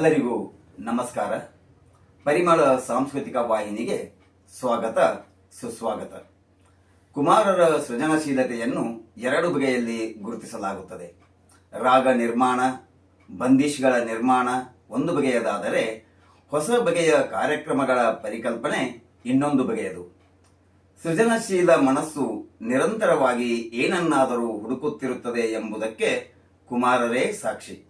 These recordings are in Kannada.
ಎಲ್ಲರಿಗೂ ನಮಸ್ಕಾರ. ಪರಿಮಳ ಸಾಂಸ್ಕೃತಿಕ ವಾಹಿನಿಗೆ ಸ್ವಾಗತ, ಸುಸ್ವಾಗತ. ಕುಮಾರರ ಸೃಜನಶೀಲತೆಯನ್ನು ಎರಡು ಬಗೆಯಲ್ಲಿ ಗುರುತಿಸಲಾಗುತ್ತದೆ. ರಾಗ ನಿರ್ಮಾಣ ಬಂದಿಶ್ಗಳ ನಿರ್ಮಾಣ ಒಂದು ಬಗೆಯದಾದರೆ ಹೊಸ ಬಗೆಯ ಕಾರ್ಯಕ್ರಮಗಳ ಪರಿಕಲ್ಪನೆ ಇನ್ನೊಂದು ಬಗೆಯದು. ಸೃಜನಶೀಲ ಮನಸ್ಸು ನಿರಂತರವಾಗಿ ಏನನ್ನಾದರೂ ಹುಡುಕುತ್ತಿರುತ್ತದೆ ಎಂಬುದಕ್ಕೆ ಕುಮಾರರೇ ಸಾಕ್ಷಿ.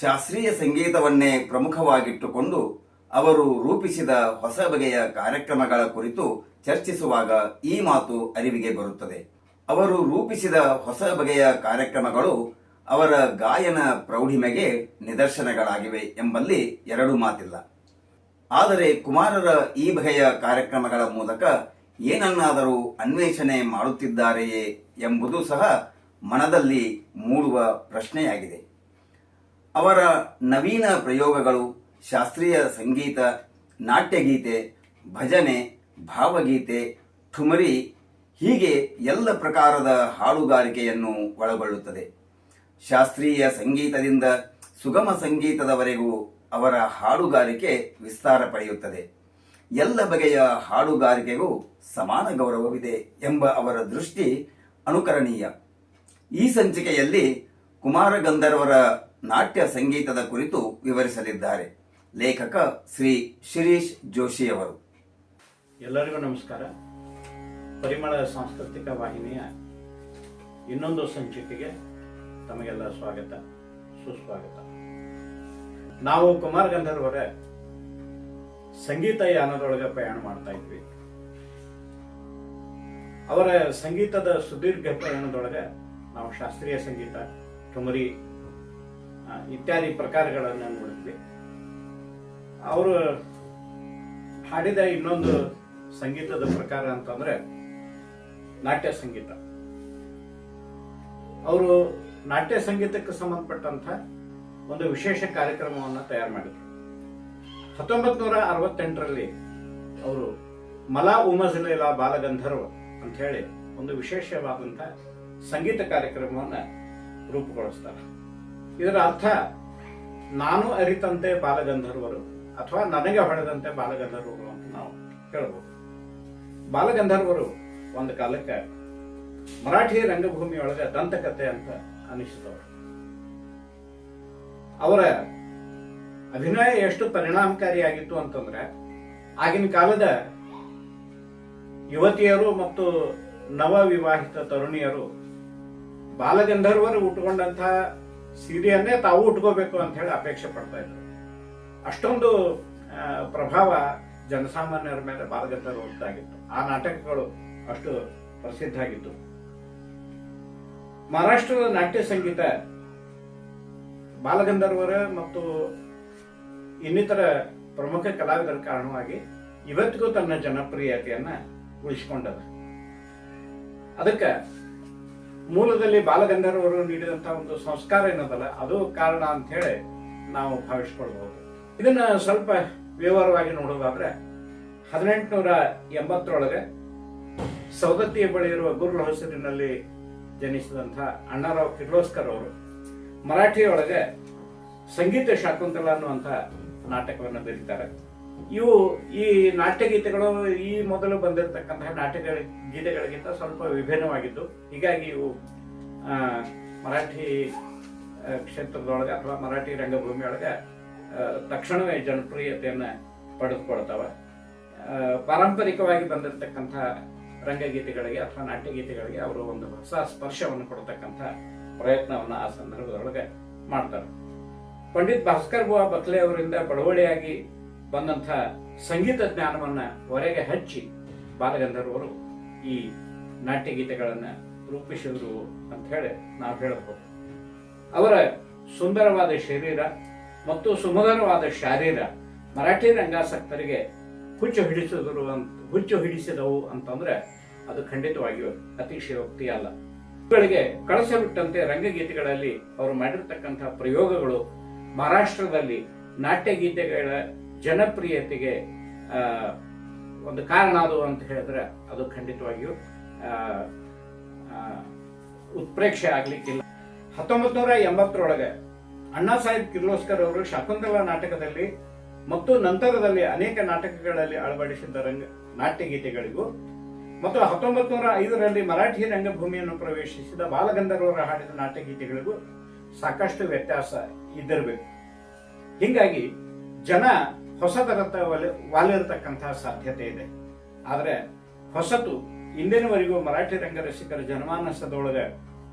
ಶಾಸ್ತ್ರೀಯ ಸಂಗೀತವನ್ನೇ ಪ್ರಮುಖವಾಗಿಟ್ಟುಕೊಂಡು ಅವರು ರೂಪಿಸಿದ ಹೊಸ ಬಗೆಯ ಕಾರ್ಯಕ್ರಮಗಳ ಕುರಿತು ಚರ್ಚಿಸುವಾಗ ಈ ಮಾತು ಅರಿವಿಗೆ ಬರುತ್ತದೆ. ಅವರು ರೂಪಿಸಿದ ಹೊಸ ಬಗೆಯ ಕಾರ್ಯಕ್ರಮಗಳು ಅವರ ಗಾಯನ ಪ್ರೌಢಿಮೆಗೆ ನಿದರ್ಶನಗಳಾಗಿವೆ ಎಂಬಲ್ಲಿ ಎರಡು ಮಾತಿಲ್ಲ. ಆದರೆ ಕುಮಾರರ ಈ ಬಗೆಯ ಕಾರ್ಯಕ್ರಮಗಳ ಮೂಲಕ ಏನನ್ನಾದರೂ ಅನ್ವೇಷಣೆ ಮಾಡುತ್ತಿದ್ದಾರೆಯೇ ಎಂಬುದು ಸಹ ಮನದಲ್ಲಿ ಮೂಡುವ ಪ್ರಶ್ನೆಯಾಗಿದೆ. ಅವರ ನವೀನ ಪ್ರಯೋಗಗಳು ಶಾಸ್ತ್ರೀಯ ಸಂಗೀತ, ನಾಟ್ಯಗೀತೆ, ಭಜನೆ, ಭಾವಗೀತೆ, ಠುಮರಿ ಹೀಗೆ ಎಲ್ಲ ಪ್ರಕಾರದ ಹಾಡುಗಾರಿಕೆಯನ್ನು ಒಳಗೊಳ್ಳುತ್ತದೆ. ಶಾಸ್ತ್ರೀಯ ಸಂಗೀತದಿಂದ ಸುಗಮ ಸಂಗೀತದವರೆಗೂ ಅವರ ಹಾಡುಗಾರಿಕೆ ವಿಸ್ತಾರ ಪಡೆಯುತ್ತದೆ. ಎಲ್ಲ ಬಗೆಯ ಹಾಡುಗಾರಿಕೆಗೂ ಸಮಾನ ಗೌರವವಿದೆ ಎಂಬ ಅವರ ದೃಷ್ಟಿ ಅನುಕರಣೀಯ. ಈ ಸಂಚಿಕೆಯಲ್ಲಿ ಕುಮಾರ ಗಂಧರ್ವರ ನಾಟ್ಯ ಸಂಗೀತದ ಕುರಿತು ವಿವರಿಸಲಿದ್ದಾರೆ ಲೇಖಕ ಶ್ರೀ ಶಿರೀಶ್ ಜೋಶಿಯವರು ಎಲ್ಲರಿಗೂ ನಮಸ್ಕಾರ ಪರಿಮಳ ಸಾಂಸ್ಕೃತಿಕ ವಾಹಿನಿಯ ಇನ್ನೊಂದು ಸಂಚಿಕೆಗೆ ತಮಗೆಲ್ಲ ಸ್ವಾಗತ ಸುಸ್ವಾಗತ ನಾವು ಕುಮಾರ್ ಗಂಧರ್ವರ ಸಂಗೀತ ಯಾನದೊಳಗೆ ಪ್ರಯಾಣ ಮಾಡ್ತಾ ಇದ್ವಿ ಅವರ ಸಂಗೀತದ ಸುದೀರ್ಘ ಪ್ರಯಾಣದೊಳಗೆ ನಾವು ಶಾಸ್ತ್ರೀಯ ಸಂಗೀತ ठुमरी ಆ, ಇತ್ಯಾದಿ ಪ್ರಕಾರಗಳನ್ನು ನೋಡಿದ್ವಿ. ಅವರು ಹಾಡಿದ ಇನ್ನೊಂದು ಸಂಗೀತದ ಪ್ರಕಾರ ಅಂತಂದ್ರೆ ನಾಟ್ಯ ಸಂಗೀತ. ಅವರು ನಾಟ್ಯ ಸಂಗೀತಕ್ಕೆ ಸಂಬಂಧಪಟ್ಟಂತ ಒಂದು ವಿಶೇಷ ಕಾರ್ಯಕ್ರಮವನ್ನು ತಯಾರು ಮಾಡಿದ್ರು. ಹತ್ತೊಂಬತ್ ನೂರ ಅರವತ್ತೆಂಟರಲ್ಲಿ ಅವರು ಮಲಾ ಉಮಜಲೀಲ ಬಾಲಗಂಧರ್ವ ಅಂತ ಹೇಳಿ ಒಂದು ವಿಶೇಷವಾದಂತಹ ಸಂಗೀತ ಕಾರ್ಯಕ್ರಮವನ್ನ ರೂಪುಗೊಳಿಸ್ತಾರೆ. ಇದರ ಅರ್ಥ, ನಾನು ಅರಿತಂತೆ ಬಾಲಗಂಧರ್ವರು ಅಥವಾ ನನಗೆ ಹೊಡೆದಂತೆ ಬಾಲಗಂಧರ್ವರು ಅಂತ ನಾವು ಹೇಳ್ಬೋದು. ಬಾಲಗಂಧರ್ವರು ಒಂದು ಕಾಲಕ್ಕೆ ಮರಾಠಿ ರಂಗಭೂಮಿಯೊಳಗೆ ದಂತಕತೆ ಅಂತ ಅನಿಸಿದವರು. ಅವರ ಅಭಿನಯ ಎಷ್ಟು ಪರಿಣಾಮಕಾರಿಯಾಗಿತ್ತು ಅಂತಂದ್ರೆ, ಆಗಿನ ಕಾಲದ ಯುವತಿಯರು ಮತ್ತು ನವ ವಿವಾಹಿತ ತರುಣಿಯರು ಬಾಲಗಂಧರ್ವರು ಉಟ್ಕೊಂಡಂತಹ ಸೀರೆಯನ್ನೇ ತಾವು ಉಟ್ಕೋಬೇಕು ಅಂತ ಹೇಳಿ ಅಪೇಕ್ಷೆ ಪಡ್ತಾ ಇದ್ರು. ಅಷ್ಟೊಂದು ಪ್ರಭಾವ ಜನಸಾಮಾನ್ಯರ ಮೇಲೆ ಬಾಲಗಂಧರ್ವದ್ದಾಗಿತ್ತು ಆ ನಾಟಕಗಳು ಅಷ್ಟು ಪ್ರಸಿದ್ಧ ಆಗಿತ್ತು. ಮಹಾರಾಷ್ಟ್ರದ ನಾಟ್ಯ ಸಂಗೀತ ಬಾಲಗಂಧರ್ವರ ಮತ್ತು ಇನ್ನಿತರ ಪ್ರಮುಖ ಕಲಾವಿದರ ಕಾರಣವಾಗಿ ಇವತ್ತಿಗೂ ತನ್ನ ಜನಪ್ರಿಯತೆಯನ್ನ ಉಳಿಸಿಕೊಂಡದ ಅದಕ್ಕೆ ಮೂಲದಲ್ಲಿ ಬಾಲಗಂಧರ್ವರು ನೀಡಿದಂತ ಒಂದು ಸಂಸ್ಕಾರ ಏನದಲ್ಲ, ಅದು ಕಾರಣ ಅಂತ ಹೇಳಿ ನಾವು ಭಾವಿಸ್ಕೊಳ್ಬಹುದು. ಇದನ್ನ ಸ್ವಲ್ಪ ವಿವರವಾಗಿ ನೋಡೋದಾದ್ರೆ, ಹದಿನೆಂಟುನೂರ ಎಂಬತ್ತರೊಳಗೆ ಸೌದತ್ತಿಯ ಬಳಿ ಇರುವ ಗುರುಳ ಹೊಸರಿನಲ್ಲಿ ಜನಿಸಿದಂಥ ಅಣ್ಣಾರಾವ್ ಕಿರ್ಲೋಸ್ಕರ್ ಅವರು ಮರಾಠಿಯೊಳಗೆ ಸಂಗೀತ ಶಾಕುಂತಲ ಅನ್ನುವಂಥ ನಾಟಕವನ್ನು ಬರೀತಾರೆ. ಇವು ಈ ನಾಟ್ಯ ಗೀತೆಗಳು ಈ ಮೊದಲು ಬಂದಿರತಕ್ಕಂತಹ ನಾಟ್ಯಗಳ ಗೀತೆಗಳಿಗಿಂತ ಸ್ವಲ್ಪ ವಿಭಿನ್ನವಾಗಿದ್ದು, ಹೀಗಾಗಿ ಇವು ಮರಾಠಿ ಕ್ಷೇತ್ರದೊಳಗೆ ಅಥವಾ ಮರಾಠಿ ರಂಗಭೂಮಿಯೊಳಗೆ ತಕ್ಷಣವೇ ಜನಪ್ರಿಯತೆಯನ್ನ ಪಡೆದುಕೊಳ್ತಾವ. ಪಾರಂಪರಿಕವಾಗಿ ಬಂದಿರತಕ್ಕಂಥ ರಂಗಗೀತೆಗಳಿಗೆ ಅಥವಾ ನಾಟ್ಯ ಗೀತೆಗಳಿಗೆ ಅವರು ಒಂದು ಹೊಸ ಸ್ಪರ್ಶವನ್ನು ಕೊಡತಕ್ಕಂಥ ಪ್ರಯತ್ನವನ್ನು ಆ ಸಂದರ್ಭದೊಳಗೆ ಮಾಡ್ತಾರೆ. ಪಂಡಿತ್ ಭಾಸ್ಕರ್ ಬುವಾ ಬಕ್ಲೆ ಅವರಿಂದ ಬಡವಳಿಯಾಗಿ ಬಂದಂಥ ಸಂಗೀತ ಜ್ಞಾನವನ್ನ ಹೊರಗೆ ಹಚ್ಚಿ ಬಾಲಗಂಧರ್ವರು ಈ ನಾಟ್ಯ ರೂಪಿಸಿದರು ಅಂತ ಹೇಳಿ ನಾವು ಹೇಳಬಹುದು ಅವರ ಸುಂದರವಾದ ಶರೀರ ಮತ್ತು ಸುಮಧುರವಾದ ಶಾರೀರ ಮರಾಠಿ ರಂಗಾಸಕ್ತರಿಗೆ ಹುಚ್ಚು ಹಿಡಿಸಿದರು ಅಂತ, ಹುಚ್ಚು ಹಿಡಿಸಿದವು ಅಂತಂದ್ರೆ ಅದು ಖಂಡಿತವಾಗಿಯೂ ಅತಿಶಯೋಕ್ತಿ ಅಲ್ಲ. ಇವುಗಳಿಗೆ ಕಳಸ ಬಿಟ್ಟಂತೆ ರಂಗಗೀತೆಗಳಲ್ಲಿ ಅವರು ಮಾಡಿರ್ತಕ್ಕಂಥ ಪ್ರಯೋಗಗಳು ಮಹಾರಾಷ್ಟ್ರದಲ್ಲಿ ನಾಟ್ಯ ಗೀತೆಗಳ ಜನಪ್ರಿಯತೆಗೆ ಒಂದು ಕಾರಣ ಅದು ಅಂತ ಹೇಳಿದ್ರೆ ಅದು ಖಂಡಿತವಾಗಿಯೂ ಉತ್ಪ್ರೇಕ್ಷೆ ಆಗ್ಲಿಕ್ಕಿಲ್ಲ. ಹತ್ತೊಂಬತ್ ನೂರ ಎಂಬತ್ತರೊಳಗೆ ಅಣ್ಣಾ ಸಾಹೇಬ್ ಕಿರ್ಲೋಸ್ಕರ್ ಅವರು ಶಕುಂತಲಾ ನಾಟಕದಲ್ಲಿ ಮತ್ತು ನಂತರದಲ್ಲಿ ಅನೇಕ ನಾಟಕಗಳಲ್ಲಿ ಅಳವಡಿಸಿದ ರಂಗ, ನಾಟ್ಯಗೀತೆಗಳಿಗೂ, ಮತ್ತು ಹತ್ತೊಂಬತ್ ನೂರ ಐದರಲ್ಲಿ ಮರಾಠಿ ರಂಗಭೂಮಿಯನ್ನು ಪ್ರವೇಶಿಸಿದ ಬಾಲಗಂಧರ್ವರ ಹಾಡಿದ ನಾಟ್ಯಗೀತೆಗಳಿಗೂ ಸಾಕಷ್ಟು ವ್ಯತ್ಯಾಸ ಇದ್ದಿರಬೇಕು. ಹೀಗಾಗಿ ಜನ ಹೊಸದರತ್ತ ವಾಲಿರತಕ್ಕಂತಹ ಸಾಧ್ಯತೆ ಇದೆ. ಆದರೆ ಹೊಸತು ಇಂದಿನವರೆಗೂ ಮರಾಠಿ ರಂಗರಸಿಕರ ಜನಮಾನಸದೊಳಗೆ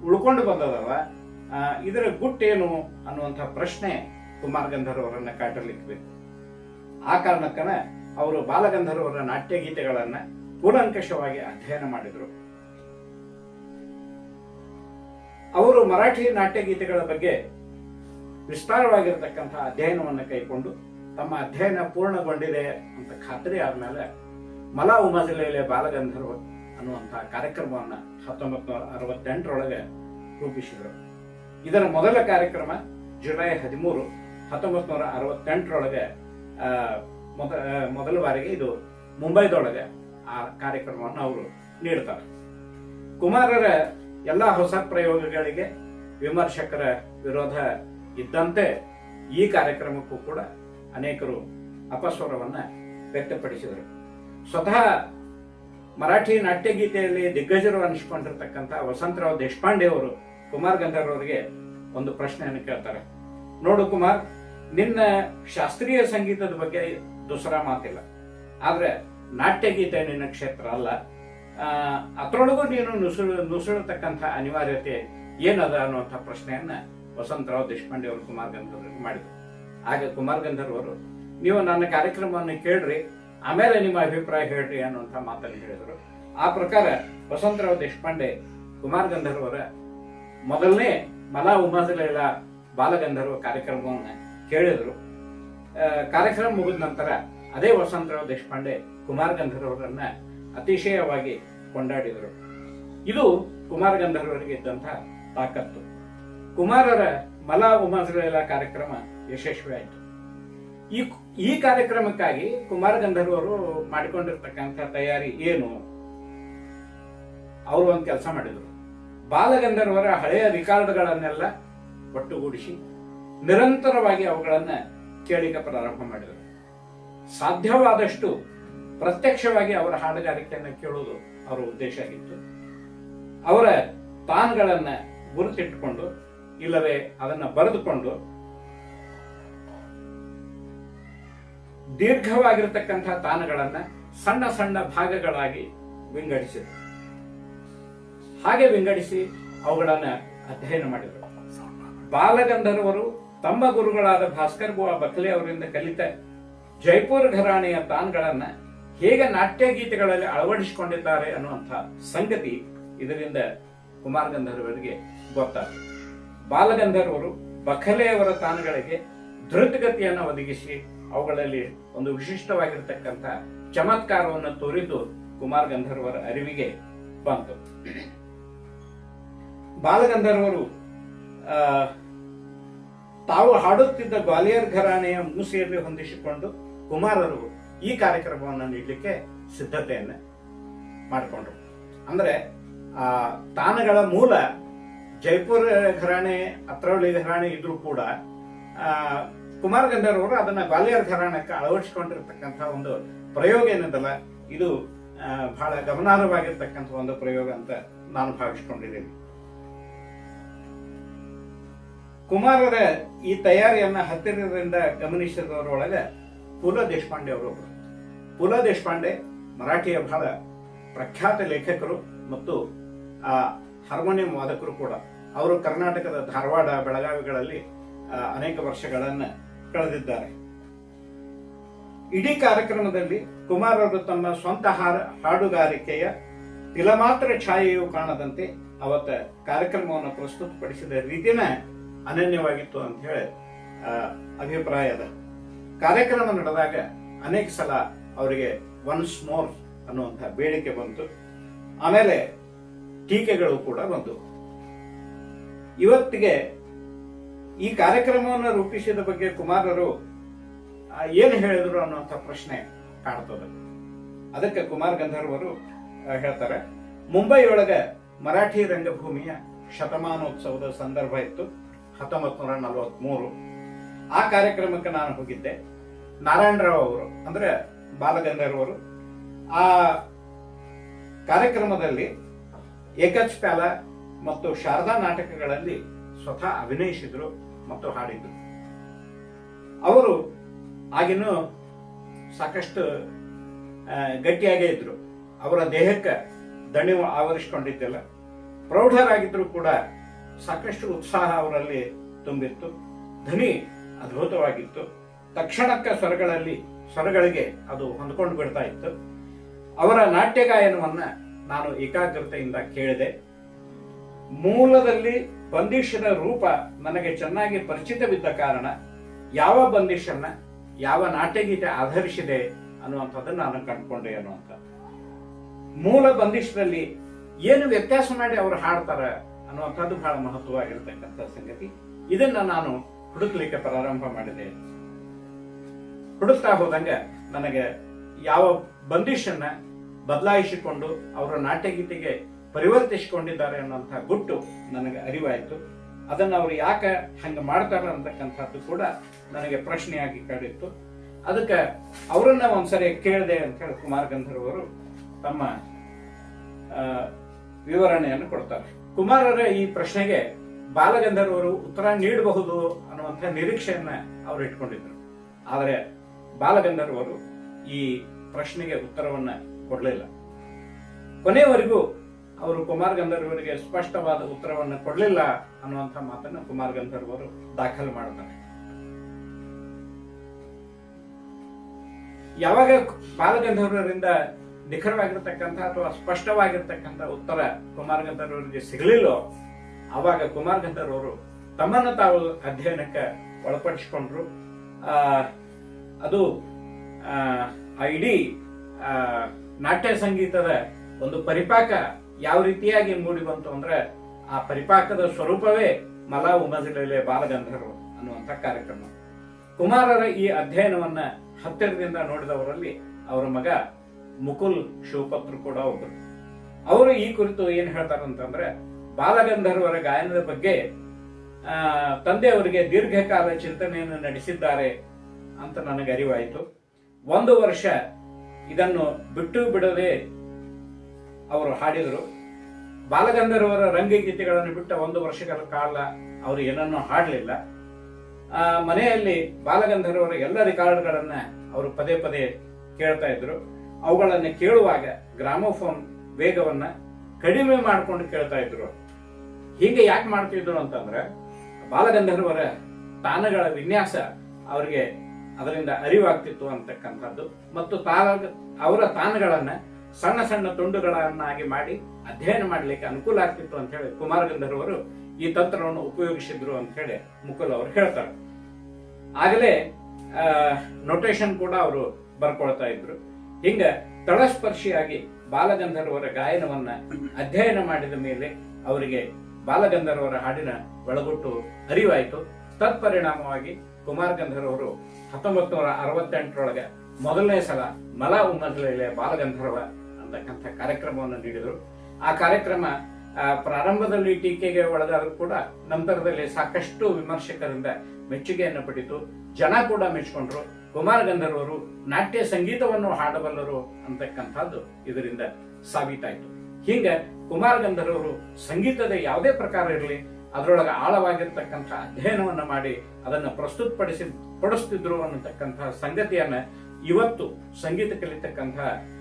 ಉಳ್ಕೊಂಡು ಬಂದದವ ಇದರ ಗುಟ್ಟೇನು ಅನ್ನುವಂಥ ಪ್ರಶ್ನೆ ಕುಮಾರ್ ಗಂಧರ್ವರನ್ನ ಕಾಟಲಿಕ್ಬೇಕು ಆ ಕಾರಣಕ್ಕನ ಅವರು ಬಾಲಗಂಧರ್ವರ ನಾಟ್ಯ ಗೀತೆಗಳನ್ನ ಕೂಲಂಕಷವಾಗಿ ಅಧ್ಯಯನ ಮಾಡಿದರು. ಅವರು ಮರಾಠಿ ನಾಟ್ಯ ಗೀತೆಗಳ ಬಗ್ಗೆ ವಿಸ್ತಾರವಾಗಿರತಕ್ಕಂಥ ಅಧ್ಯಯನವನ್ನು ಕೈಕೊಂಡು ತಮ್ಮ ಅಧ್ಯಯನ ಪೂರ್ಣಗೊಂಡಿದೆ ಅಂತ ಖಾತ್ರಿ ಆದ್ಮೇಲೆ ಮಲ ಉಮಜಿಲೆಯಲ್ಲಿ ಬಾಲಗಂಧರ್ವ ಅನ್ನುವಂತಹ ಕಾರ್ಯಕ್ರಮವನ್ನ ಹತ್ತೊಂಬತ್ ನೂರ ಅರವತ್ತೆಂಟರೊಳಗೆ ರೂಪಿಸಿದರು. ಇದರ ಮೊದಲ ಕಾರ್ಯಕ್ರಮ ಜುಲೈ ಹದಿಮೂರು ಹತ್ತೊಂಬತ್ ನೂರ ಅರವತ್ತೆಂಟರೊಳಗೆ ಮೊದ ಮೊದಲ ಬಾರಿಗೆ ಇದು ಮುಂಬೈದೊಳಗೆ ಆ ಕಾರ್ಯಕ್ರಮವನ್ನು ಅವರು ನೀಡ್ತಾರೆ. ಕುಮಾರರ ಎಲ್ಲ ಹೊಸ ಪ್ರಯೋಗಗಳಿಗೆ ವಿಮರ್ಶಕರ ವಿರೋಧ ಇದ್ದಂತೆ ಈ ಕಾರ್ಯಕ್ರಮಕ್ಕೂ ಕೂಡ ಅನೇಕರು ಅಪಸ್ವರವನ್ನ ವ್ಯಕ್ತಪಡಿಸಿದರು. ಸ್ವತಃ ಮರಾಠಿ ನಾಟ್ಯಗೀತೆಯಲ್ಲಿ ದಿಗ್ಗಜರು ಅನಿಸ್ಕೊಂಡಿರ್ತಕ್ಕಂಥ ವಸಂತರಾವ್ ದೇಶಪಾಂಡೆ ಅವರು, ಕುಮಾರ್ ಗಂಧರ್ವರಿಗೆ ಒಂದು ಪ್ರಶ್ನೆಯನ್ನು ಕೇಳ್ತಾರೆ. ನೋಡು ಕುಮಾರ್, ನಿನ್ನ ಶಾಸ್ತ್ರೀಯ ಸಂಗೀತದ ಬಗ್ಗೆ ದೂಸರಾ ಮಾತಿಲ್ಲ. ಆದ್ರೆ ನಾಟ್ಯಗೀತೆ ನಿನ್ನ ಕ್ಷೇತ್ರ ಅಲ್ಲ. ಅದ್ರೊಳಗೂ ನೀನು ನುಸುಳು, ನುಸುಳತಕ್ಕಂಥ ಅನಿವಾರ್ಯತೆ ಏನದ ಅನ್ನುವಂಥ ಪ್ರಶ್ನೆಯನ್ನ ವಸಂತರಾವ್ ದೇಶಪಾಂಡೆ ಅವರು ಕುಮಾರ್ ಗಂಧರ್ವರಿಗೆ ಮಾಡಿದರು. ಆಗ ಕುಮಾರ್ ಗಂಧರ್ವರು ನೀವು ನನ್ನ ಕಾರ್ಯಕ್ರಮವನ್ನು ಕೇಳ್ರಿ, ಆಮೇಲೆ ನಿಮ್ಮ ಅಭಿಪ್ರಾಯ ಹೇಳ್ರಿ ಅನ್ನುವಂಥ ಮಾತನ್ನು ಹೇಳಿದರು. ಆ ಪ್ರಕಾರ ವಸಂತರಾವ್ ದೇಶಪಾಂಡೆ, ಕುಮಾರ್ ಗಂಧರ್ವರ ಮೊದಲನೇ ಮಲಾ ಬಾಲ ಬಾಲಗಂಧರ್ವ ಕಾರ್ಯಕ್ರಮವನ್ನು ಕೇಳಿದರು. ಕಾರ್ಯಕ್ರಮ ಮುಗಿದ ನಂತರ ಅದೇ ವಸಂತರಾವ್ ದೇಶಪಾಂಡೆ ಕುಮಾರ್ ಗಂಧರ್ವರನ್ನ ಅತಿಶಯವಾಗಿ ಕೊಂಡಾಡಿದರು. ಇದು ಕುಮಾರ್ ಗಂಧರ್ವರಿಗೆ ಇದ್ದಂತಹ ತಾಕತ್ತು. ಕುಮಾರರ ಮಲಾ ಉಮಾಜಲೆಲ್ಲ ಕಾರ್ಯಕ್ರಮ ಯಶಸ್ವಿ ಆಯಿತು ಈ ಈ ಕಾರ್ಯಕ್ರಮಕ್ಕಾಗಿ ಕುಮಾರ ಗಂಧರ್ವರು ಮಾಡಿಕೊಂಡಿರ್ತಕ್ಕಂಥ ತಯಾರಿ ಏನು? ಅವರು ಒಂದು ಕೆಲಸ ಮಾಡಿದರು. ಬಾಲಗಂಧರ್ವರ ಹಳೆಯ ರೆಕಾರ್ಡ್ಗಳನ್ನೆಲ್ಲ ಒಟ್ಟುಗೂಡಿಸಿ ನಿರಂತರವಾಗಿ ಅವುಗಳನ್ನ ಕೇಳಿಕ ಪ್ರಾರಂಭ ಮಾಡಿದರು. ಸಾಧ್ಯವಾದಷ್ಟು ಪ್ರತ್ಯಕ್ಷವಾಗಿ ಅವರ ಹಾಡುಗಾರಿಕೆಯನ್ನು ಕೇಳುವುದು ಅವರ ಉದ್ದೇಶ ಆಗಿತ್ತು. ಅವರ ತಾನ್ಗಳನ್ನ ಗುರುತಿಟ್ಟುಕೊಂಡು, ಇಲ್ಲವೇ ಅದನ್ನ ಬರೆದುಕೊಂಡು ದೀರ್ಘವಾಗಿರ್ತಕ್ಕಂಥ ತಾನಗಳನ್ನ ಸಣ್ಣ ಸಣ್ಣ ಭಾಗಗಳಾಗಿ ವಿಂಗಡಿಸಿದರು. ಹಾಗೆ ವಿಂಗಡಿಸಿ ಅವುಗಳನ್ನ ಅಧ್ಯಯನ ಮಾಡಿದರು. ಬಾಲಗಂಧರ್ವರು ತಮ್ಮ ಗುರುಗಳಾದ ಭಾಸ್ಕರ್ ಬುವಾ ಬಕ್ಲೆ ಅವರಿಂದ ಕಲಿತ ಜೈಪುರ್ ಘರಾಣೆಯ ತಾನ್ಗಳನ್ನ ಹೇಗೆ ನಾಟ್ಯ ಗೀತೆಗಳಲ್ಲಿ ಅಳವಡಿಸಿಕೊಂಡಿದ್ದಾರೆ ಅನ್ನುವಂಥ ಸಂಗತಿ ಇದರಿಂದ ಕುಮಾರ್ ಗಂಧರ್ವರಿಗೆ ಗೊತ್ತಾಗುತ್ತೆ ಬಾಲಗಂಧರ್ವರು ಬಖಲೆಯವರ ತಾನಗಳಿಗೆ ಧೃತಗತಿಯನ್ನು ಒದಗಿಸಿ ಅವುಗಳಲ್ಲಿ ಒಂದು ವಿಶಿಷ್ಟವಾಗಿರ್ತಕ್ಕಂಥ ಚಮತ್ಕಾರವನ್ನು ತೋರಿದ್ದು ಕುಮಾರ್ ಗಂಧರ್ವರ ಅರಿವಿಗೆ ಬಂತು. ಬಾಲಗಂಧರ್ವರು ತಾವು ಹಾಡುತ್ತಿದ್ದ ಗ್ವಾಲಿಯರ್ ಘರಾಣೆಯ ಮೂಸೆಯಲ್ಲಿ ಹೊಂದಿಸಿಕೊಂಡು ಕುಮಾರರು ಈ ಕಾರ್ಯಕ್ರಮವನ್ನು ನೀಡಲಿಕ್ಕೆ ಸಿದ್ಧತೆಯನ್ನ ಮಾಡಿಕೊಂಡ್ರು. ಅಂದ್ರೆ ಆ ತಾನಗಳ ಮೂಲ ಜೈಪುರ ಘರಾಣೆ ಅತ್ರವಳ್ಳಿ ಘರಾಣೆ ಇದ್ರೂ ಕೂಡ ಆ, ಕುಮಾರ್ ಗಂಧರ್ವರು ಅದನ್ನ ಬಾಲ್ಯ ಘರಾಣಕ್ಕೆ ಅಳವಡಿಸಿಕೊಂಡಿರ್ತಕ್ಕಂಥ ಒಂದು ಪ್ರಯೋಗ ಏನಿದಲ್ಲ ಇದು ಬಹಳ ಗಮನಾರ್ಹವಾಗಿರ್ತಕ್ಕಂಥ ಒಂದು ಪ್ರಯೋಗ ಅಂತ ನಾನು ಭಾವಿಸ್ಕೊಂಡಿದ್ದೀನಿ ಕುಮಾರರ ಈ ತಯಾರಿಯನ್ನ ಹತ್ತಿರದಿಂದ ಗಮನಿಸಿದವರೊಳಗೆ ಪುಲ ದೇಶಪಾಂಡೆ ಅವರು. ಪುಲ ದೇಶಪಾಂಡೆ ಮರಾಠಿಯ ಬಹಳ ಪ್ರಖ್ಯಾತ ಲೇಖಕರು ಮತ್ತು ಆ, ಹಾರ್ಮೋನಿಯಂ ವಾದಕರು ಕೂಡ ಅವರು ಕರ್ನಾಟಕದ ಧಾರವಾಡ ಬೆಳಗಾವಿಗಳಲ್ಲಿ ಅನೇಕ ವರ್ಷಗಳನ್ನ ಕಳೆದಿದ್ದಾರೆ. ಇಡೀ ಕಾರ್ಯಕ್ರಮದಲ್ಲಿ ಕುಮಾರ್ ಅವರು ತಮ್ಮ ಸ್ವಂತ ಹಾಡುಗಾರಿಕೆಯ ತಿಲಮಾತ್ರ ಛಾಯೆಯು ಕಾಣದಂತೆ ಅವತ್ತ ಕಾರ್ಯಕ್ರಮವನ್ನು ಪ್ರಸ್ತುತಪಡಿಸಿದ ರೀತಿನೇ ಅನನ್ಯವಾಗಿತ್ತು ಅಂತ ಹೇಳಿ ಅಭಿಪ್ರಾಯ ಅದ. ಕಾರ್ಯಕ್ರಮ ನಡೆದಾಗ ಅನೇಕ ಸಲ ಅವರಿಗೆ ಒನ್ಸ್ ಮೋರ್ ಅನ್ನುವಂತಹ ಬೇಡಿಕೆ ಬಂತು. ಆಮೇಲೆ ಟೀಕೆಗಳು ಕೂಡ ಬಂದವು. ಇವತ್ತಿಗೆ ಈ ಕಾರ್ಯಕ್ರಮವನ್ನು ರೂಪಿಸಿದ ಬಗ್ಗೆ ಕುಮಾರರು ಏನು ಹೇಳಿದ್ರು ಅನ್ನುವಂಥ ಪ್ರಶ್ನೆ ಕಾಡ್ತದೆ. ಅದಕ್ಕೆ ಕುಮಾರ್ ಗಂಧರ್ವರು ಹೇಳ್ತಾರೆ, ಮುಂಬೈಯೊಳಗ ಮರಾಠಿ ರಂಗಭೂಮಿಯ ಶತಮಾನೋತ್ಸವದ ಸಂದರ್ಭ ಇತ್ತು ಹತ್ತೊಂಬತ್ತು ನೂರ ನಲವತ್ಮೂರು ಆ ಕಾರ್ಯಕ್ರಮಕ್ಕೆ ನಾನು ಹೋಗಿದ್ದೆ. ನಾರಾಯಣರಾವ್ ಅವರು, ಅಂದ್ರೆ ಬಾಲಗಂಧರ್ವರು, ಆ ಕಾರ್ಯಕ್ರಮದಲ್ಲಿ ಏಕಚ್ ಪ್ಯಾಲ ಮತ್ತು ಶಾರದಾ ನಾಟಕಗಳಲ್ಲಿ ಸ್ವತಃ ಅಭಿನಯಿಸಿದ್ರು. ಮತ್ತು ಹಾಡಿದ್ರು ಅವರು ಆಗಿನೂ ಸಾಕಷ್ಟು ಗಟ್ಟಿಯಾಗೇ ಇದ್ರು. ಅವರ ದೇಹಕ್ಕೆ ದಣಿ ಆವರಿಸಿಕೊಂಡಿದ್ದಿಲ್ಲ. ಪ್ರೌಢರಾಗಿದ್ದರೂ ಕೂಡ ಸಾಕಷ್ಟು ಉತ್ಸಾಹ ಅವರಲ್ಲಿ ತುಂಬಿತ್ತು. ಧ್ವನಿ ಅದ್ಭುತವಾಗಿತ್ತು. ತಕ್ಷಣಕ್ಕೆ ಸ್ವರಗಳಲ್ಲಿ, ಸ್ವರಗಳಿಗೆ ಅದು ಹೊಂದ್ಕೊಂಡು ಬಿಡ್ತಾ ಇತ್ತು. ಅವರ ನಾಟ್ಯ ಗಾಯನವನ್ನ ನಾನು ಏಕಾಗ್ರತೆಯಿಂದ ಕೇಳಿದೆ. ಮೂಲದಲ್ಲಿ ಬಂದೀಶನ ರೂಪ ನನಗೆ ಚೆನ್ನಾಗಿ ಪರಿಚಿತವಿದ್ದ ಕಾರಣ ಯಾವ ಬಂದೀಶನ್ನ ಯಾವ ನಾಟ್ಯಗೀತೆ ಆಧರಿಸಿದೆ ಅನ್ನುವಂಥದ್ದನ್ನು ನಾನು ಕಂಡುಕೊಂಡೆ ಅನ್ನುವಂಥ ಮೂಲ ಬಂದೀಶದಲ್ಲಿ ಏನು ವ್ಯತ್ಯಾಸ ಮಾಡಿ ಅವರು ಹಾಡ್ತಾರೆ ಅನ್ನುವಂಥದ್ದು ಬಹಳ ಮಹತ್ವವಾಗಿರ್ತಕ್ಕಂಥ ಸಂಗತಿ. ಇದನ್ನ ನಾನು ಹುಡುಕ್ಲಿಕ್ಕೆ ಪ್ರಾರಂಭ ಮಾಡಿದೆ. ಹುಡುಕ್ತಾ ಹೋದಂಗ ನನಗೆ ಯಾವ ಬಂದೀಶನ್ನ ಬದಲಾಯಿಸಿಕೊಂಡು ಅವರ ನಾಟ್ಯಗೀತೆಗೆ ಪರಿವರ್ತಿಸಿಕೊಂಡಿದ್ದಾರೆ ಅನ್ನುವಂಥ ಗುಟ್ಟು ನನಗೆ ಅರಿವಾಯಿತು. ಅದನ್ನ ಅವರು ಯಾಕೆ ಹಂಗ ಮಾಡ್ತಾರೆ ಅಂತಕ್ಕಂಥದ್ದು ಕೂಡ ನನಗೆ ಪ್ರಶ್ನೆಯಾಗಿ ಕಾಡಿತ್ತು ಅದಕ್ಕೆ ಅವರನ್ನ ಒಂದ್ಸರಿ ಕೇಳಿದೆ ಅಂತ ಹೇಳಿ ಕುಮಾರ್ ಗಂಧರ್ವರು ತಮ್ಮ ವಿವರಣೆಯನ್ನು ಕೊಡ್ತಾರೆ. ಕುಮಾರರ, ಈ ಪ್ರಶ್ನೆಗೆ ಬಾಲಗಂಧರ್ವರು ಉತ್ತರ ನೀಡಬಹುದು ಅನ್ನುವಂಥ ನಿರೀಕ್ಷೆಯನ್ನ ಅವರು ಇಟ್ಕೊಂಡಿದ್ರು. ಆದರೆ ಬಾಲಗಂಧರ್ವರು ಈ ಪ್ರಶ್ನೆಗೆ ಉತ್ತರವನ್ನ ಕೊಡಲಿಲ್ಲ. ಕೊನೆಯವರೆಗೂ ಅವರು ಕುಮಾರ್ ಗಂಧರ್ವರಿಗೆ ಸ್ಪಷ್ಟವಾದ ಉತ್ತರವನ್ನು ಕೊಡಲಿಲ್ಲ ಅನ್ನುವಂಥ ಮಾತನ್ನು ಕುಮಾರ್ ಗಂಧರ್ವರು ದಾಖಲು ಮಾಡ್ತಾರೆ ಯಾವಾಗ ಬಾಲಗಂಧರ್ವರಿಂದ ನಿಖರವಾಗಿರ್ತಕ್ಕಂಥ ಅಥವಾ ಸ್ಪಷ್ಟವಾಗಿರ್ತಕ್ಕಂಥ ಉತ್ತರ ಕುಮಾರ್ ಗಂಧರ್ವರಿಗೆ ಸಿಗಲಿಲ್ಲೋ ಆವಾಗ ಕುಮಾರ್ ಗಂಧರ್ವರು ತಮ್ಮನ್ನು ತಾವು ಅಧ್ಯಯನಕ್ಕೆ ಒಳಪಡಿಸಿಕೊಂಡ್ರು. ಆ, ಅದು ಆ, ಇಡೀ ನಾಟ್ಯ ಸಂಗೀತದ ಒಂದು ಪರಿಪಾಕ ಯಾವ ರೀತಿಯಾಗಿ ಮೂಡಿ ಬಂತು ಅಂದ್ರೆ ಆ ಪರಿಪಾಕದ ಸ್ವರೂಪವೇ ಮಲ ಉಮಜಲಲೆ ಬಾಲಗಂಧರ್ವ ಅನ್ನುವಂಥ ಕಾರ್ಯಕ್ರಮ. ಕುಮಾರರ ಈ ಅಧ್ಯಯನವನ್ನ ಹತ್ತಿರದಿಂದ ನೋಡಿದವರಲ್ಲಿ ಅವರ ಮಗ ಮುಕುಲ್ ಶಿವಪತ್ರು ಕೂಡ ಒಬ್ಬರು ಅವರು ಈ ಕುರಿತು ಏನ್ ಹೇಳ್ತಾರಂತಂದ್ರೆ ಬಾಲಗಂಧರ್ವರ ಗಾಯನದ ಬಗ್ಗೆ ಆ, ತಂದೆಯವರಿಗೆ ದೀರ್ಘಕಾಲ ಚಿಂತನೆಯನ್ನು ನಡೆಸಿದ್ದಾರೆ ಅಂತ ನನಗೆ ಅರಿವಾಯಿತು. ಒಂದು ವರ್ಷ ಇದನ್ನು ಬಿಟ್ಟು ಬಿಡದೆ ಅವರು ಹಾಡಿದರು. ಬಾಲಗಂಧರ್ವರ ರಂಗಗೀತೆಗಳನ್ನು ಬಿಟ್ಟ ಒಂದು ವರ್ಷಗಳ ಕಾಲ ಅವರು ಏನನ್ನೂ ಹಾಡಲಿಲ್ಲ. ಮನೆಯಲ್ಲಿ ಬಾಲಗಂಧರ್ವರ ಎಲ್ಲ ರೆಕಾರ್ಡ್ಗಳನ್ನ ಅವರು ಪದೇ ಪದೇ ಕೇಳ್ತಾ ಇದ್ರು. ಅವುಗಳನ್ನು ಕೇಳುವಾಗ ಗ್ರಾಮೋಫೋನ್ ವೇಗವನ್ನ ಕಡಿಮೆ ಮಾಡ್ಕೊಂಡು ಕೇಳ್ತಾ ಇದ್ರು. ಹೀಗೆ ಯಾಕೆ ಮಾಡ್ತಿದ್ರು ಅಂತಂದ್ರೆ, ಬಾಲಗಂಧರ್ವರ ತಾನಗಳ ವಿನ್ಯಾಸ ಅವರಿಗೆ ಅದರಿಂದ ಅರಿವಾಗ್ತಿತ್ತು ಅಂತಕ್ಕಂಥದ್ದು. ಮತ್ತು ತಾನ ಅವರ ತಾನಗಳನ್ನ ಸಣ್ಣ ಸಣ್ಣ ತುಂಡುಗಳನ್ನಾಗಿ ಮಾಡಿ ಅಧ್ಯಯನ ಮಾಡಲಿಕ್ಕೆ ಅನುಕೂಲ ಆಗ್ತಿತ್ತು ಅಂತ ಹೇಳಿ ಕುಮಾರ ಗಂಧರ್ವರು ಈ ತಂತ್ರವನ್ನು ಉಪಯೋಗಿಸಿದ್ರು ಅಂತ ಹೇಳಿ ಮುಕುಲ್ ಅವರು ಹೇಳ್ತಾರೆ. ಆಗಲೇ ನೊಟೇಶನ್ ಕೂಡ ಅವರು ಬರ್ಕೊಳ್ತಾ ಇದ್ರು. ಹಿಂಗ ತಳಸ್ಪರ್ಶಿಯಾಗಿ ಬಾಲಗಂಧರ್ವರ ಗಾಯನವನ್ನ ಅಧ್ಯಯನ ಮಾಡಿದ ಮೇಲೆ ಅವರಿಗೆ ಬಾಲಗಂಧರ್ವರ ಹಾಡಿನ ಒಳಗೊಟ್ಟು ಅರಿವಾಯಿತು ತತ್ಪರಿಣಾಮವಾಗಿ ಕುಮಾರ ಗಂಧರ್ವರು ಹತ್ತೊಂಬತ್ತು ನೂರ ಅರವತ್ತೆಂಟರೊಳಗೆ ಮೊದಲನೇ ಸಲ ಮಲ ಉಮ್ಮಜಲೆಯ ಬಾಲಗಂಧರ್ವ ಅಂತಕ್ಕಂಥ ಕಾರ್ಯಕ್ರಮವನ್ನು ನೀಡಿದರು. ಆ ಕಾರ್ಯಕ್ರಮ ಪ್ರಾರಂಭದಲ್ಲಿ ಟೀಕೆಗೆ ಒಳಗಾದರೂ ಕೂಡ ನಂತರದಲ್ಲಿ ಸಾಕಷ್ಟು ವಿಮರ್ಶಕರಿಂದ ಮೆಚ್ಚುಗೆಯನ್ನು ಪಡಿತು ಜನ ಕೂಡ ಮೆಚ್ಕೊಂಡ್ರು. ಕುಮಾರ ಗಂಧರ್ವರು ನಾಟ್ಯ ಸಂಗೀತವನ್ನು ಹಾಡಬಲ್ಲರು ಅಂತಕ್ಕಂಥದ್ದು ಇದರಿಂದ ಸಾಬೀತಾಯಿತು. ಹೀಗೆ ಕುಮಾರ ಗಂಧರ್ವರು ಸಂಗೀತದ ಯಾವುದೇ ಪ್ರಕಾರ ಇರಲಿ ಅದರೊಳಗೆ ಆಳವಾಗಿರ್ತಕ್ಕಂಥ ಅಧ್ಯಯನವನ್ನು ಮಾಡಿ ಅದನ್ನು ಪ್ರಸ್ತುತಪಡಿಸಿ ಪಡಿಸ್ತಿದ್ರು ಅನ್ನತಕ್ಕಂತಹ ಸಂಗತಿಯನ್ನ ಇವತ್ತು ಸಂಗೀತ ಕಲಿತಕ್ಕಂಥ ಆ,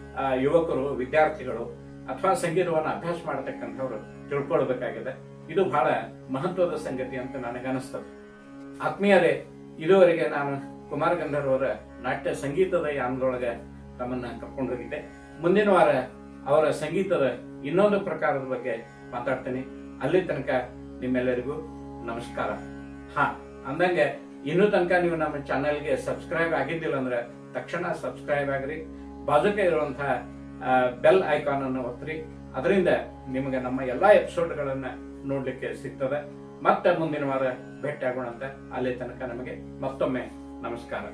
ಯುವಕರು, ವಿದ್ಯಾರ್ಥಿಗಳು ಅಥವಾ ಸಂಗೀತವನ್ನು ಅಭ್ಯಾಸ ಮಾಡತಕ್ಕಂಥವ್ರು ತಿಳ್ಕೊಳ್ಬೇಕಾಗಿದೆ. ಇದು ಬಹಳ ಮಹತ್ವದ ಸಂಗತಿ ಅಂತ ನನಗನ್ನಿಸ್ತದೆ ಆತ್ಮೀಯರೇ, ಇದುವರೆಗೆ ನಾನು ಕುಮಾರ ಗಂಧರ್ವರ ನಾಟ್ಯ ಸಂಗೀತದ ಯಾನದೊಳಗೆ ತಮ್ಮನ್ನ ಕರ್ಕೊಂಡೋಗಿದ್ದೆ. ಮುಂದಿನ ವಾರ ಅವರ ಸಂಗೀತದ ಇನ್ನೊಂದು ಪ್ರಕಾರದ ಬಗ್ಗೆ ಮಾತಾಡ್ತೇನೆ. ಅಲ್ಲಿ ತನಕ ನಿಮ್ಮೆಲ್ಲರಿಗೂ ನಮಸ್ಕಾರ. ಹಾ, ಅಂದಂಗೆ ಇನ್ನೂ ತನಕ ನೀವು ನಮ್ಮ ಚಾನೆಲ್ಗೆ ಸಬ್ಸ್ಕ್ರೈಬ್ ಆಗಿದ್ದಿಲ್ಲ ಅಂದ್ರೆ ತಕ್ಷಣ ಸಬ್ಸ್ಕ್ರೈಬ್ ಆಗ್ರಿ. ಬಾಜುಕೆ ಇರುವಂತಹ ಬೆಲ್ ಐಕಾನ್ ಅನ್ನು ಒತ್ತಿರಿ. ಅದರಿಂದ ನಿಮಗೆ ನಮ್ಮ ಎಲ್ಲಾ ಎಪಿಸೋಡ್ಗಳನ್ನ ನೋಡ್ಲಿಕ್ಕೆ ಸಿಗ್ತದೆ. ಮತ್ತೆ ಮುಂದಿನ ವಾರ ಭೇಟಿ ಆಗೋಣ ಅಂತ ಅಲ್ಲಿ ತನಕ ನಮಗೆ ಮತ್ತೊಮ್ಮೆ ನಮಸ್ಕಾರ.